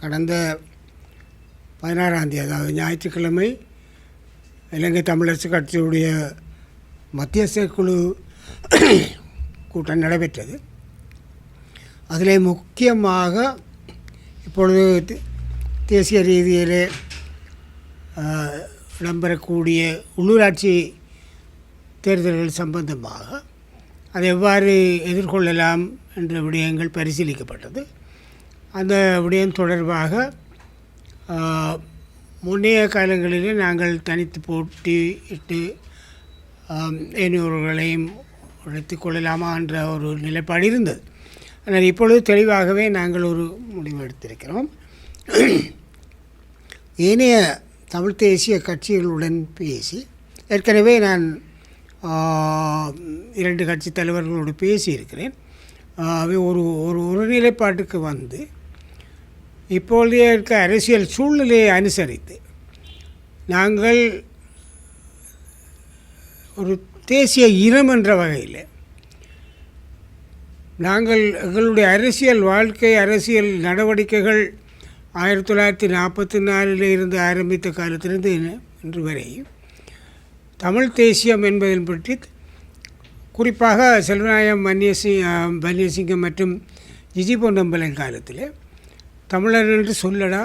கடந்த பதினாறாம் தேதி அதாவது ஞாயிற்றுக்கிழமை இலங்கை தமிழரசு கட்சியுடைய மத்தியஸ்த குழு கூட்டம் நடைபெற்றது. அதில் முக்கியமாக இப்பொழுது தே- தேசிய ரீதியிலே இடம்பெறக்கூடிய உள்ளூராட்சி தேர்தல்கள் சம்பந்தமாக அதை எவ்வாறு எதிர்கொள்ளலாம் என்ற விடயங்கள் பரிசீலிக்கப்பட்டது. அந்த விடயம் தொடர்பாக முன்னைய காலங்களிலே நாங்கள் தனித்து போட்டியிட்டு இட்டு ஏனையோர்களையும் உழைத்து கொள்ளலாமா என்ற ஒரு நிலைப்பாடு இருந்தது. ஆனால் இப்பொழுது தெளிவாகவே நாங்கள் ஒரு முடிவு எடுத்திருக்கிறோம். ஏனைய தமிழ் தேசிய கட்சிகளுடன் பேசி ஏற்கனவே நான் இரண்டு கட்சி தலைவர்களோடு பேசியிருக்கிறேன். அவை ஒரு ஒரு ஒரு நிலைப்பாட்டுக்கு வந்து இப்பொழுதைய இருக்க அரசியல் சூழ்நிலையை அனுசரித்து நாங்கள் ஒரு தேசிய இனம் என்ற வகையில் நாங்கள் எங்களுடைய அரசியல் வாழ்க்கை அரசியல் நடவடிக்கைகள் ஆயிரத்தி தொள்ளாயிரத்தி நாற்பத்தி நாலில் இருந்து ஆரம்பித்த காலத்திலிருந்து இன்று வரை தமிழ் தேசியம் என்பதில் பற்றி குறிப்பாக செல்வநாயம் வன்னியசி வன்னியசிங்கம் மற்றும் ஜிஜி பொன்னம்பலம் காலத்தில் தமிழர் என்று சொல்லடா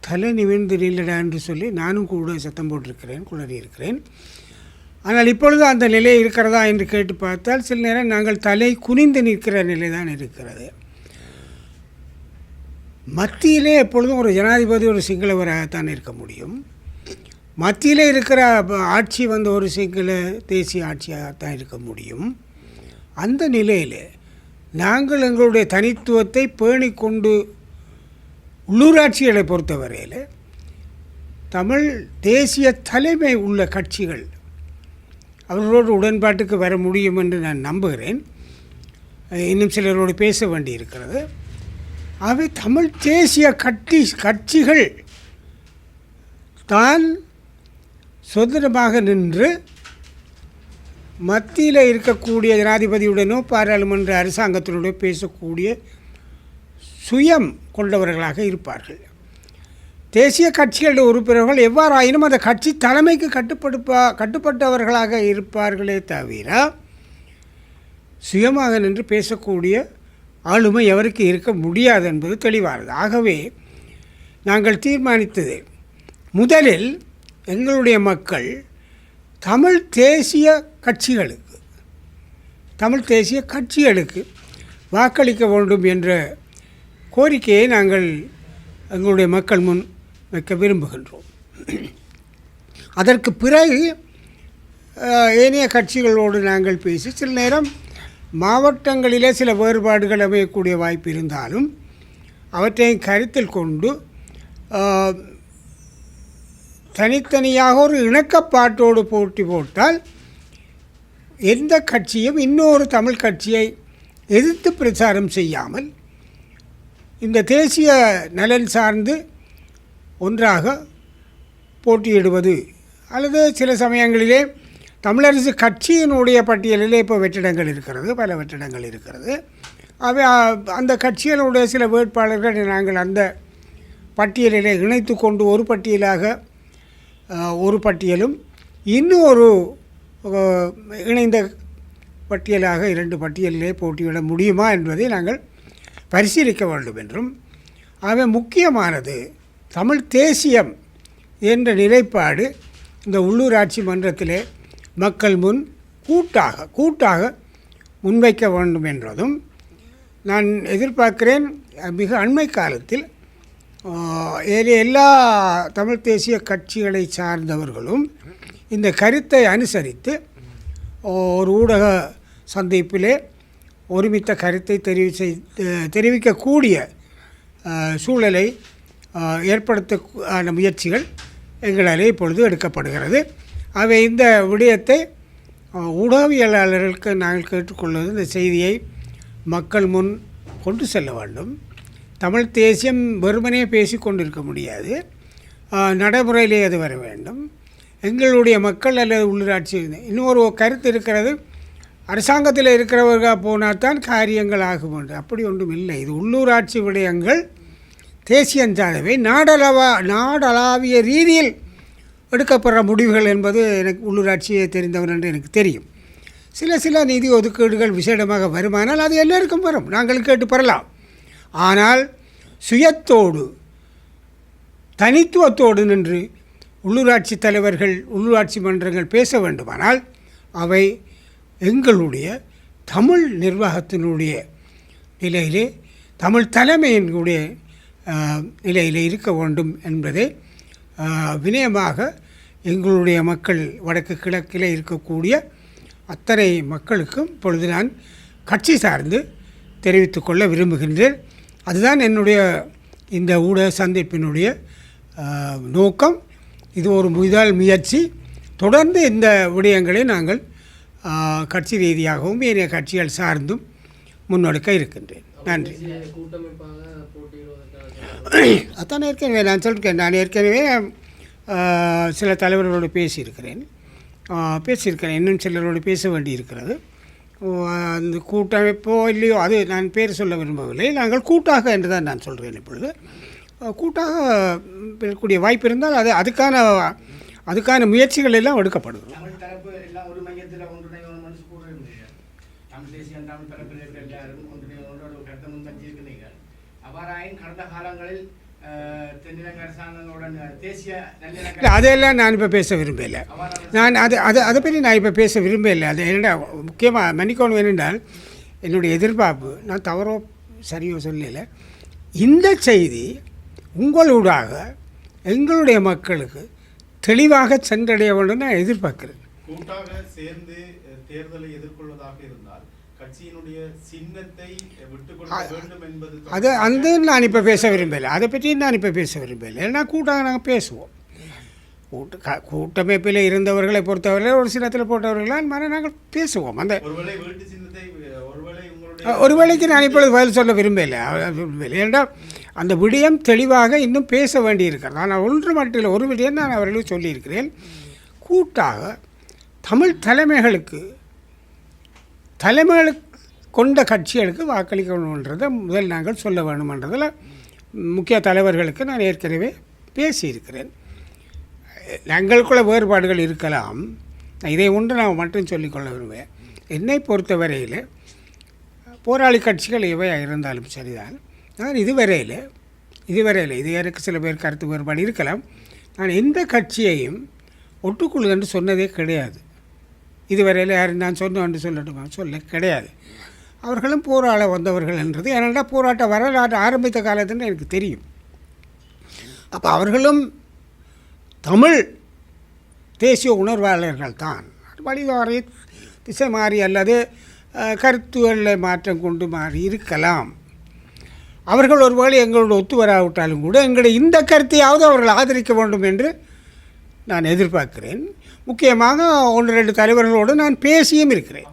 தலை நிமிர்ந்து நில்லடா என்று சொல்லி நானும் கூட சத்தம் போட்டிருக்கிறேன் குளறியிருக்கிறேன் ஆனால் இப்பொழுது அந்த நிலை இருக்கிறதா என்று கேட்டு பார்த்தால் சில நேரம் நாங்கள் தலை குனிந்து நிற்கிற நிலை தான் இருக்கிறது. மத்தியிலே எப்பொழுதும் ஒரு ஜனாதிபதி ஒரு சிங்களவராகத்தான் இருக்க முடியும். மத்தியில் இருக்கிற ஆட்சி வந்து ஒரு சிங்கள தேசிய ஆட்சியாகத்தான் இருக்க முடியும். அந்த நிலையில் நாங்கள் எங்களுடைய தனித்துவத்தை பேணிக்கொண்டு உள்ளூராட்சிகளை பொறுத்தவரையில் தமிழ் தேசிய தலைமை உள்ள கட்சிகள் அவர்களோடு உடன்பாட்டுக்கு வர முடியும் என்று நான் நம்புகிறேன். இன்னும் சிலரோடு பேச வேண்டி இருக்கிறது அவை தமிழ் தேசிய கட்சி கட்சிகள் தான் சுதந்திரமாக நின்று மத்தியில் இருக்கக்கூடிய ஜனாதிபதியுடனோ பாராளுமன்ற அரசாங்கத்தினுடைய பேசக்கூடிய சுயம் கொண்டவர்களாக இருப்பார்கள். தேசிய கட்சிகளுடைய உறுப்பினர்கள் எவ்வாறாயினும் அந்த கட்சி தலைமைக்கு கட்டுப்படுப்பா கட்டுப்பட்டவர்களாக இருப்பார்களே தவிர சுயமாக நின்று பேசக்கூடிய ஆளுமை எவருக்கு இருக்க முடியாது என்பது தெளிவானது. ஆகவே நாங்கள் தீர்மானித்தது முதலில் எங்களுடைய மக்கள் தமிழ் தேசிய கட்சிகளுக்கு தமிழ் தேசிய கட்சிகளுக்கு வாக்களிக்க வேண்டும் என்ற கோரிக்கையை நாங்கள் எங்களுடைய மக்கள் முன் வைக்க விரும்புகின்றோம். அதற்கு பிறகு ஏனைய கட்சிகளோடு நாங்கள் பேசி சில நேரம் மாவட்டங்களிலே சில வேறுபாடுகள் அமையக்கூடிய வாய்ப்பு இருந்தாலும் அவற்றை கருத்தில் கொண்டு தனித்தனியாக ஒரு இணக்கப்பாட்டோடு போட்டி போட்டால் எந்த கட்சியும் இன்னொரு தமிழ் கட்சியை எதிர்த்து பிரச்சாரம் செய்யாமல் இந்த தேசிய நலன் சார்ந்து ஒன்றாக போட்டியிடுவது அல்லது சில சமயங்களிலே தமிழரசு கட்சியினுடைய பட்டியலிலே இப்போ வெற்றிடங்கள் இருக்கிறது பல வெற்றிடங்கள் இருக்கிறது. அவை அந்த கட்சிகளுடைய சில வேட்பாளர்களை நாங்கள் அந்த பட்டியலிலே இணைத்து கொண்டு ஒரு பட்டியலாக ஒரு பட்டியலும் இன்னும் ஒரு இணைந்த பட்டியலாக இரண்டு பட்டியலிலே போட்டியிட முடியுமா என்பதை நாங்கள் பரிசீலிக்க வேண்டும் என்றும் ஆக முக்கியமானது தமிழ் தேசியம் என்ற நிலைப்பாடு இந்த உள்ளூராட்சி மன்றத்திலே மக்கள் முன் கூட்டாக கூட்டாக முன்வைக்க வேண்டும் என்றதும் நான் எதிர்பார்க்கிறேன். மிக அண்மை காலத்தில் எல்லா தமிழ் தேசிய கட்சிகளை சார்ந்தவர்களும் இந்த கருத்தை அனுசரித்து ஒரு ஊடக சந்திப்பிலே ஒருமித்த கருத்தை தெரிவி செய் தெரிவிக்கக்கூடிய சூழலை ஏற்படுத்த ஆன முயற்சிகள் எங்களாலே இப்பொழுது எடுக்கப்படுகிறது. அவை இந்த விடயத்தை ஊடகவியலாளர்களுக்கு நாங்கள் கேட்டுக்கொள்வது இந்த செய்தியை மக்கள் முன் கொண்டு செல்ல வேண்டும். தமிழ் தேசியம் வெறுமனே பேசிக்கொண்டிருக்க முடியாது. நடைமுறையிலே அது வர வேண்டும். எங்களுடைய மக்கள் அல்லது உள்ளூராட்சி இன்னொரு கருத்து இருக்கிறது அரசாங்கத்தில் இருக்கிறவர்கள் போனால் தான் காரியங்கள் ஆகும் என்று. அப்படி ஒன்றும் இல்லை. இது உள்ளூராட்சி விடயங்கள். தேசியஞ்சாதவை நாடளவா நாடளாவிய ரீதியில் எடுக்கப்படுற முடிவுகள் என்பது எனக்கு உள்ளூராட்சியை தெரிந்தவன் என்று எனக்கு தெரியும். சில சில நிதி ஒதுக்கீடுகள் விசேடமாக வருமானால் அது எல்லோருக்கும் வரும். நாங்கள் கேட்டு பெறலாம். ஆனால் சுயத்தோடு தனித்துவத்தோடு நின்று உள்ளூராட்சி தலைவர்கள் உள்ளூராட்சி மன்றங்கள் பேச வேண்டுமானால் அவை எங்களுடைய தமிழ் நிர்வாகத்தினுடைய நிலையிலே தமிழ் தலைமையினுடைய நிலையிலே இருக்க வேண்டும் என்பதை வினயமாக எங்களுடைய மக்கள் வடக்கு கிழக்கில் இருக்கக்கூடிய அத்தனை மக்களுக்கும் இப்பொழுது நான் கட்சி சார்ந்து தெரிவித்துக்கொள்ள விரும்புகின்றேன். அதுதான் என்னுடைய இந்த ஊடக சந்திப்பினுடைய நோக்கம். இது ஒரு முதல் முயற்சி. தொடர்ந்து இந்த விடயங்களை நாங்கள் கட்சி ரீதியாகவும் ஏனைய கட்சிகள் சார்ந்தும் முன்னெடுக்க இருக்கின்றேன். நன்றி. அதான் ஏற்கனவே நான் சொல்லியிருக்கேன் நான் ஏற்கனவே சில தலைவர்களோடு பேசியிருக்கிறேன். பேசியிருக்கிறேன். இன்னும் சிலரோடு பேச வேண்டி இருக்கிறது அந்த கூட்டமைப்போ இல்லையோ அது நான் பேர் சொல்ல விரும்பவில்லை. நாங்கள் கூட்டாக என்று தான் நான் சொல்கிறேன் இப்பொழுது. கூட்டாக இருக்கக்கூடிய வாய்ப்பு இருந்தால் அது அதுக்கான அதுக்கான முயற்சிகள் எல்லாம் எடுக்கப்படுது தமிழ் தரப்பு எல்லாம் ஒரு மையத்தில் ஒன்றிணையணும் என்று கூறுகிறீங்க தமிழ் தேசியம் தமிழ் தரப்பில் இருக்க எல்லாரும் ஒன்றிணையோட ஒரு கருத்தை முன்வச்சிருக்கிறீர்கள் அவ்வாறாயின் கடந்த காலங்களில் அதையெல்லாம் நான் இப்போ பேச விரும்பலை. நான் அது அது அதை பற்றி நான் இப்போ பேச விரும்பவில்லை அது என்னடா முக்கியமாக மன்னிக்கணும் என்னென்றால் என்னுடைய எதிர்பார்ப்பு நான் தவறோ சரியோ சொல்லலை. இந்த செய்தி உங்களூடாக எங்களுடைய மக்களுக்கு தெளிவாக சென்றடைய வேண்டும் நான் எதிர்பார்க்கிறேன். கூட்டாக சேர்ந்து தேர்தலை எதிர்கொள்வதாக இருந்தால் அது அந்த நான் இப்போ பேச விரும்பலை. அதை பற்றி நான் இப்போ பேச விரும்பலை. ஏன்னா கூட்டாக நாங்கள் பேசுவோம். கூட்ட க- கூட்டமைப்பில் இருந்தவர்களை பொறுத்தவரை ஒரு சின்னத்தில் போட்டவர்களால் மன நாங்கள் பேசுவோம். அந்த ஒரு வேளைக்கு நான் இப்பொழுது பதில் சொல்ல விரும்பலை. விரும்பலை. ஏன்டா அந்த விடயம் தெளிவாக இன்னும் பேச வேண்டியிருக்கிறது. ஆனால் ஒன்று மட்டும் இல்லை. ஒரு விடயம் நான் அவர்களுக்கு சொல்லியிருக்கிறேன். கூட்டாக தமிழ் தலைமைகளுக்கு தலைமைகள் கொண்ட கட்சிகளுக்கு வாக்களிக்கணுன்றதை முதல் நாங்கள் சொல்ல வேணுமன்றதில் முக்கிய தலைவர்களுக்கு நான் ஏற்கனவே பேசியிருக்கிறேன். எங்களுக்குள்ள வேறுபாடுகள் இருக்கலாம். இதை ஒன்று நான் மட்டும் சொல்லிக்கொள்ள விரும்புவேன் என்னை பொறுத்தவரையில் போராளி கட்சிகள் எவையாக இருந்தாலும் சரிதான். நான் இதுவரையில் இதுவரையில் இது எனக்கு சில பேர் கருத்து வேறுபாடு இருக்கலாம். நான் எந்த கட்சியையும் ஒட்டுக்குழு என்று சொன்னதே கிடையாது. இதுவரையில் யாரும் நான் சொன்னோன்னு சொல்லட்டுமா? சொல்ல கிடையாது. அவர்களும் போராட வந்தவர்கள் என்றது. ஏனென்றால் போராட்ட வரலாற்று ஆரம்பித்த காலத்துன்னு எனக்கு தெரியும். அப்போ அவர்களும் தமிழ் தேசிய உணர்வாளர்கள் தான். வழிவாரி திசை மாறி அல்லது கருத்துகளை கருத்துகளில் மாற்றம் கொண்டு மாறி இருக்கலாம். அவர்கள் ஒருவேளை எங்களோட ஒத்து வராவிட்டாலும் கூட எங்களுடைய இந்த கருத்தையாவது அவர்கள் ஆதரிக்க வேண்டும் என்று நான் எதிர்பார்க்கிறேன். முக்கியமாக ஒன்று ரெண்டு தலைவர்களோடு நான் பேசியும் இருக்கிறேன்.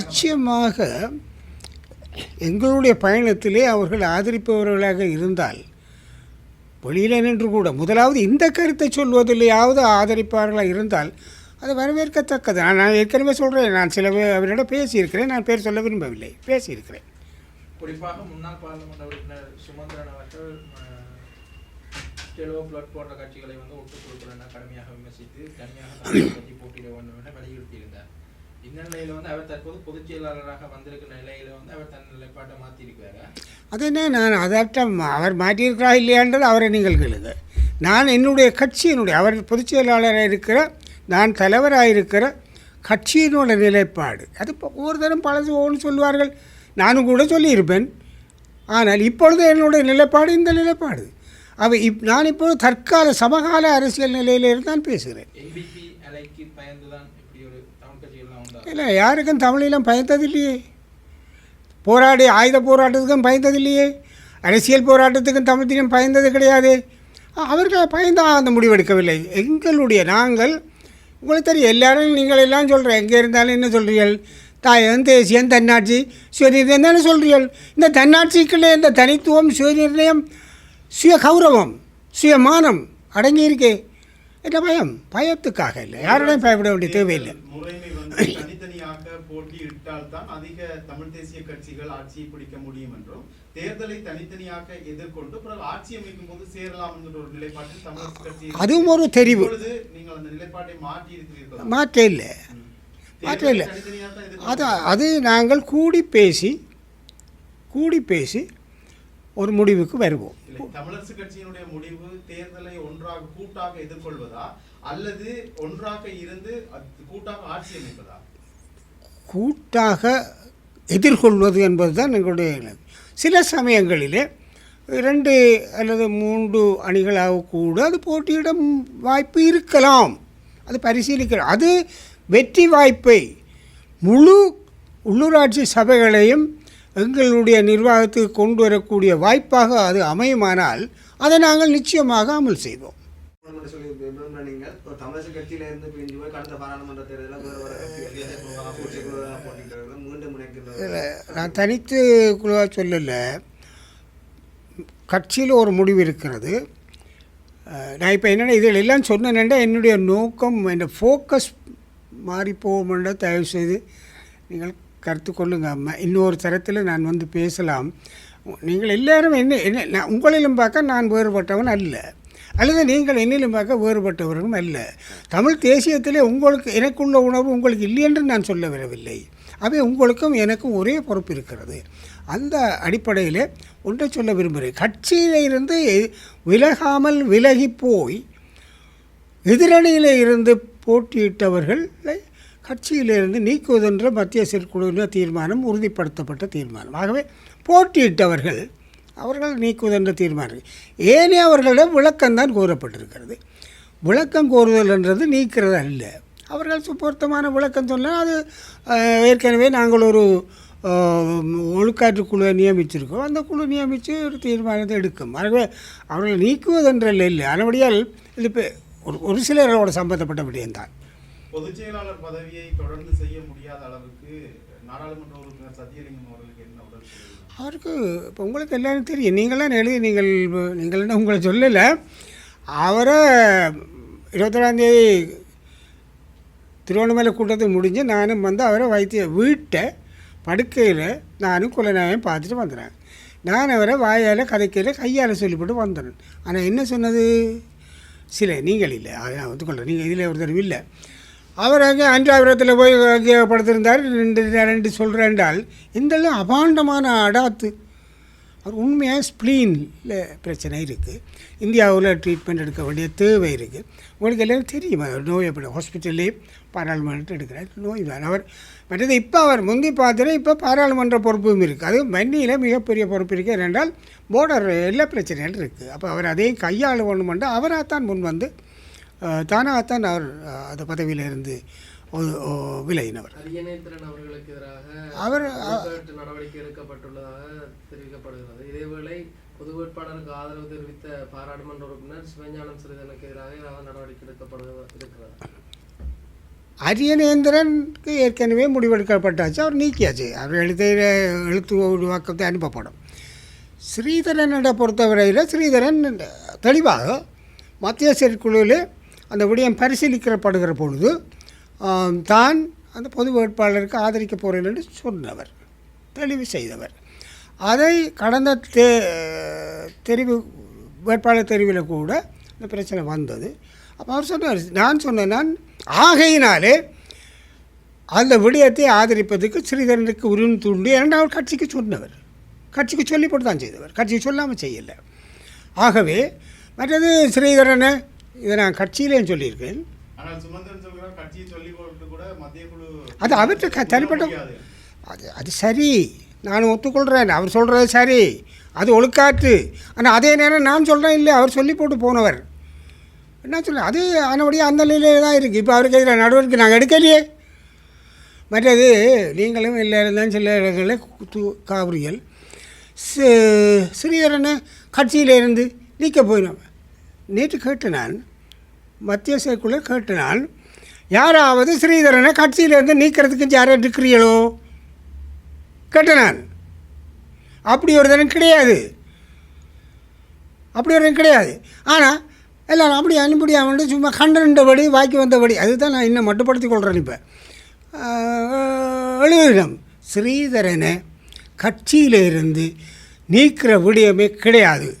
நிச்சயமாக எங்களுடைய பயணத்திலே அவர்கள் ஆதரிப்பவர்களாக இருந்தால் வெளியில் நின்று கூட முதலாவது இந்த கருத்தை சொல்வதிலேயாவது ஆதரிப்பார்களாக இருந்தால் அது வரவேற்கத்தக்கது. நான் ஏற்கனவே சொல்கிறேன் நான் சில அவரிடம் பேசியிருக்கிறேன் நான் பேர் சொல்ல விரும்பவில்லை பேசியிருக்கிறேன். குறிப்பாக முன்னாள் பாராளுமன்ற உறுப்பினர் சுமந்திரன் அவர்கள் டெலோ பிளட் போன்ற கட்சிகளை வந்து ஒட்டுக் கொடுக்கலன்னா கடுமையாக விமர்சித்து தனியாக கட்சி போட்டியிட வேண்டும் என வலியுறுத்தியிருந்தார். இந்த நிலையில வந்து அவர் தற்போது பொதுச் செயலாளராக வந்திருக்கிற நிலையில வந்து அவர் தன் நிலைப்பாட்டை மாற்றிருக்கிறாரா அது என்ன நான் அதாட்டம் அவர் மாற்றியிருக்கிறா இல்லையான்றது அவரை நீங்கள் கேளுங்க. நான் என்னுடைய கட்சியினுடைய அவர் பொதுச் செயலாளராக இருக்கிற நான் தலைவராக இருக்கிற கட்சியினோட நிலைப்பாடு. அது ஒரு தரம் பலது ஒன்று சொல்லுவார்கள். நானும் கூட சொல்லியிருப்பேன். ஆனால் இப்பொழுது என்னுடைய நிலைப்பாடு இந்த நிலைப்பாடு. அவை இப் நான் இப்பொழுது தற்கால சமகால அரசியல் நிலையிலிருந்து தான் பேசுகிறேன். இல்லை யாருக்கும் தமிழிலும் பயந்ததில்லையே. போராடி ஆயுத போராட்டத்துக்கும் பயந்ததில்லையே. அரசியல் போராட்டத்துக்கும் தமிழத்திலும் பயந்தது கிடையாது. அவர்கள் பயந்தா அந்த முடிவெடுக்கவில்லை. எங்களுடைய நாங்கள் உங்களுக்கு தெரியும் எல்லாரும் நீங்கள் எல்லாம் சொல்கிறேன் எங்கே இருந்தாலும் என்ன சொல்கிறீர்கள் தேசியம் தன்னாட்சி சுயநிர்ணயம் தானே சொல்கிறீர்கள் இந்த தன்னாட்சிக்குள்ளே இந்த தனித்துவம் சுயநிர்ணயம் சுய கௌரவம் சுயமானம் அடங்கியிருக்கே. என்ன பயம்? பயத்துக்காக இல்லை. யாரோடையும் பயப்பட வேண்டிய தேவையில்லை. முறைமை வந்து தனித்தனியாக போட்டியிட்டால் தான் அதிக தமிழ் தேசிய கட்சிகள் ஆட்சியை பிடிக்க முடியும் என்றும் தேர்தலை தனித்தனியாக எதிர்கொண்டு பிறகு ஆட்சி அமைக்கும் போது சேரலாம் என்கிற ஒரு நிலைப்பாட்டில் தமிழ் கட்சி அதுவும் ஒரு தெரிவு. நீங்கள் அந்த நிலைப்பாட்டை மாற்றி இருக்கிறீர்கள் மாற்ற இல்லை. மாற்றம் இல்லை. அது அது நாங்கள் கூடி பேசி கூடி பேசி ஒரு முடிவுக்கு வருவோம். தமிழரசு கட்சியினுடைய முடிவு தேர்தலை ஒன்றாக கூட்டாக எதிர்கொள்வதா? அல்லது ஒன்றாக இருந்து அது கூட்டாக ஆட்சி அமைப்பதா? கூட்டாக எதிர்கொள்வது என்பது தான் எங்களுடைய. சில சமயங்களிலே இரண்டு அல்லது மூன்று அணிகளாக கூட அது போட்டியிடும் வாய்ப்பு இருக்கலாம். அது பரிசீலிக்கலாம் அது வெற்றி வாய்ப்பை முழு உள்ளூராட்சி சபைகளையும் எங்களுடைய நிர்வாகத்துக்கு கொண்டு வரக்கூடிய வாய்ப்பாக அது அமையுமானால் அதை நாங்கள் நிச்சயமாக அமல் செய்வோம். நான் தனித்து குழுவாக சொல்லலை. கட்சியில் ஒரு முடிவு இருக்கிறது. நான் இப்போ என்னென்ன இதில் எல்லாம் சொன்னேன்னா என்னுடைய நோக்கம் என் ஃபோக்கஸ் மாறி போகுமென்ற தயவுசெய்து நீங்கள் கருத்து கொள்ளுங்க அம்மா. இன்னொரு தரத்தில் நான் வந்து பேசலாம். நீங்கள் எல்லாரும் என்ன என்ன நான் உங்களிலும் பார்க்க நான் வேறுபட்டவன் அல்ல. அல்லது நீங்கள் என்னிலும் பார்க்க வேறுபட்டவர்களும் அல்ல. தமிழ் தேசியத்திலே உங்களுக்கு எனக்குள்ள உணர்வு உங்களுக்கு இல்லை என்று நான் சொல்ல வரவில்லை. அவை உங்களுக்கும் எனக்கும் ஒரே பொறுப்பு இருக்கிறது. அந்த அடிப்படையில் ஒன்றை சொல்ல விரும்புகிறேன். கட்சியிலிருந்து விலகாமல் விலகி போய் எதிரணியில் இருந்து போட்டியிட்டவர்களை கட்சியிலிருந்து நீக்குவதென்ற மத்திய செயற்குழுவின தீர்மானம் உறுதிப்படுத்தப்பட்ட தீர்மானம். ஆகவே போட்டியிட்டவர்கள் அவர்கள் நீக்குவதென்ற தீர்மானம். ஏனே அவர்களிடம் விளக்கம்தான் கோரப்பட்டிருக்கிறது. விளக்கம் கோருதல் என்றது நீக்கிறது அல்ல. அவர்கள் சுப்பொருத்தமான விளக்கம் சொன்னால் அது ஏற்கனவே நாங்கள் ஒரு ஒழுக்காற்று குழுவை நியமிச்சிருக்கோம். அந்த குழு நியமித்து ஒரு தீர்மானத்தை எடுக்கும். ஆகவே அவர்கள் நீக்குவதென்றல்ல இல்லை. அதனபடியால் இது இப்போ ஒரு ஒரு சிலரோட சம்பந்தப்பட்ட விடயம்தான். பொதுச் செயலாளர் பதவியை தொடர்ந்து செய்ய முடியாத அளவுக்கு நாடாளுமன்ற உறுப்பினர் சத்தியலிங்கம் அவர்களுக்கு என்ன உடல் சொல்லுங்கள் அவருக்கு இப்போ உங்களுக்கு எல்லாரும் தெரியும். நீங்களாம் எழுதி நீங்கள் நீங்கள் என்ன உங்களை சொல்லலை. அவரை இருபத்தொடாந்தேதி திருவண்ணாமலை கூட்டத்தை முடிஞ்சு நானும் வந்து அவரை வைத்திய வீட்டை படுக்கையில் நானும் குலநாயம் பார்த்துட்டு வந்துடுறேன் நான் அவரை வாயால் கதைக்கையில் கையால் சொல்லிவிட்டு வந்தேன் ஆனால் என்ன சொன்னது? சில நீங்கள் இல்லை. அதை நான் ஒத்துக்கொள்கிறேன். நீங்கள் இதில் ஒருத்தர் இல்லை. அவர் அங்கே அஞ்சாபுரத்தில் போய் அங்கே படுத்திருந்தார் ரெண்டு ரெண்டு சொல்கிறேன்றால் இந்தெல்லாம் அபாண்டமான அடாத்து. அவர் உண்மையாக ஸ்ப்ளீனில் பிரச்சனை இருக்குது இந்தியாவில் ட்ரீட்மெண்ட் எடுக்க வேண்டிய தேவை இருக்குது உங்களுக்கு எல்லாம் தெரியுமா. அவர் நோய் எப்படி ஹாஸ்பிட்டல்லே பாராளுமன்றம் எடுக்கிறார். நோய் தான் அவர் மற்றது இப்போ அவர் முந்தி பார்த்துட்டு இப்போ பாராளுமன்ற பொறுப்பும் இருக்குது அது வன்னியில் மிகப்பெரிய பொறுப்பு இருக்குது ஏனென்றால் போர்டர் எல்லா பிரச்சனைகள் இருக்குது அப்போ அவர் அதையும் கையாள வேண்டுமென்று அவராகத்தான் முன் வந்து தானாகத்தான் அவர் அந்த பதவியில் இருந்து ஒ- ஒ- விலகினவர். அவர்களுக்கு எதிராக அவர் வெளிப்பாட்டு நடவடிக்கை எடுக்கப்பட்டுள்ளதாக தெரிவிக்கப்படுகிறது. இதேவேளை பொது வேட்பாளருக்கு ஆதரவு தெரிவித்த பாராளுமன்ற உறுப்பினர் சிவஞானம் சிறிதனுக்கு எதிராக நடவடிக்கை எடுக்கப்படுவது இருக்கிறது அரியநேந்திரனுக்கு ஏற்கனவே முடிவெடுக்கப்பட்டாச்சு. அவர் நீக்கியாச்சு. அவர் எழுத்த எழுத்து உருவாக்கத்தை அனுப்பப்படும். ஸ்ரீதரனிட பொறுத்தவரையில் ஸ்ரீதரன் தெளிவாக மத்திய செயற்குழுவில் அந்த விடயம் பரிசீலிக்கப்படுகிற பொழுது தான் அந்த பொது வேட்பாளருக்கு ஆதரிக்க போகிறேன் என்று சொன்னவர். தெளிவு செய்தவர். அதை கடந்த தே தெரிவு வேட்பாளர் தெரிவில் கூட இந்த பிரச்சனை வந்தது. அப்போ அவர் சொன்னார் நான் சொன்னேன் நான் ஆகையினாலே அந்த விடயத்தை ஆதரிப்பதற்கு ஸ்ரீதரனுக்கு உரிமை தூண்டி. ஏன்னா அவர் கட்சிக்கு சொன்னவர். கட்சிக்கு சொல்லி போட்டு தான் செய்தவர். கட்சிக்கு சொல்லாமல் செய்யலை. ஆகவே மற்றது ஸ்ரீதரனை இதை நான் கட்சியிலேயும் சொல்லியிருக்கேன். அது க- தனிப்பட்ட. அது அது சரி. நான் ஒத்துக்கொள்கிறேன் அவர் சொல்கிறது சரி. அது ஒழுக்காற்று. ஆனால் அதே நேரம் நான் சொல்கிறேன் இல்லை அவர் சொல்லி போட்டு போனவர். என்ன சொல்ல அது அதனுடைய அந்த நிலையிலே தான் இருக்குது இப்போ அவருக்கு எதிராக நடவடிக்கை நாங்கள் எடுக்கலையே. மற்றது நீங்களும் இல்லை தான் சில இடங்களில் து காவிரியல் சி- ஸ்ரீதரனை கட்சியில் இருந்து நீக்க போயினோம் நேற்று கேட்டு நான் மத்திய செயற்குழு கேட்டு நான் யாராவது ஸ்ரீதரனை கட்சியிலேருந்து நீக்கிறதுக்கு யாரும் இருக்கிறீங்களோ கேட்டேன் நான் அப்படி ஒரு தினம் கிடையாது. அப்படி ஒரு தினம் கிடையாது. ஆனால் எல்லாரும் அப்படி அனுப்படி அவன்ட்டு சும்மா கண்டபடி வாக்கி வந்தபடி. அதுதான் நான் இன்னும் மட்டுப்படுத்தி கொள்கிறேன் இப்போ. எழுதினம் ஸ்ரீதரனை கட்சியிலிருந்து நீக்கிற விடயமே கிடையாது.